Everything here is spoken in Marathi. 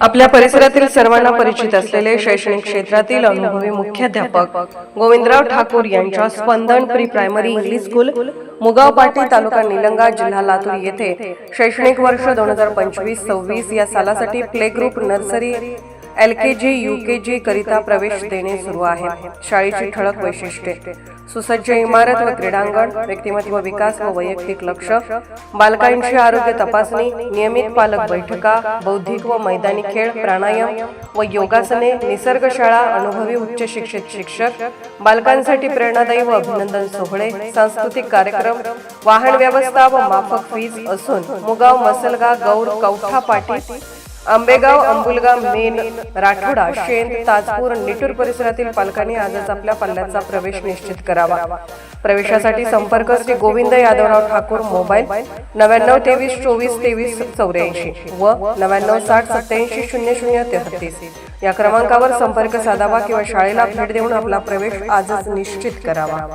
आपल्या परिसरातील सर्वांना परिचित असलेले शैक्षणिक क्षेत्रातील अनुभवी मुख्याध्यापक गोविंदराव ठाकूर यांच्या Spandan pre primary English school Mugaon Pati taluka Nilanga जिल्हा लातूर येथे शैक्षणिक वर्ष दोन हजार पंचवीस सव्वीस या सालासाठी play group nursery L K G U K G करिता प्रवेश देणे सुरू आहे. शाळेची ठळक वैशिष्ट्ये. सुसज्ज इमारत व क्रीडांगण व्यक्तिमत्व विकास व वैयक्तिक लक्ष बालकांची आरोग्य तपासणी नियमित पालक बैठका बौद्धिक व मैदानी खेळ प्राणायाम व योगासने निसर्गशाळा अनुभवी उच्च शिक्षित शिक्षक बालकांसाठी प्रेरणादायी व अभिनंदन सोहळे सांस्कृतिक कार्यक्रम वाहन व्यवस्था व माफक फीज असून मुगाव मसलगा गौर कौठा पाटी आंबेगाव अंबुलगाव मेन राठोडा शेंद ताजपूर निटूर परिसरातील पालकांनी आजच आपल्या पल्ल्याचा प्रवेश निश्चित करावा. प्रवेशासाठी संपर्क श्री गोविंद यादवराव ठाकूर मोबाईल नव्याण्णव तेवीस चोवीस तेवीस चौऱ्याऐंशी व नव्याण्णव साठ सत्याऐंशी शून्य शून्य तेहतीस. या क्रमांकावर संपर्क साधावा किंवा शाळेला भेट देऊन आपला प्रवेश आजच निश्चित करावा.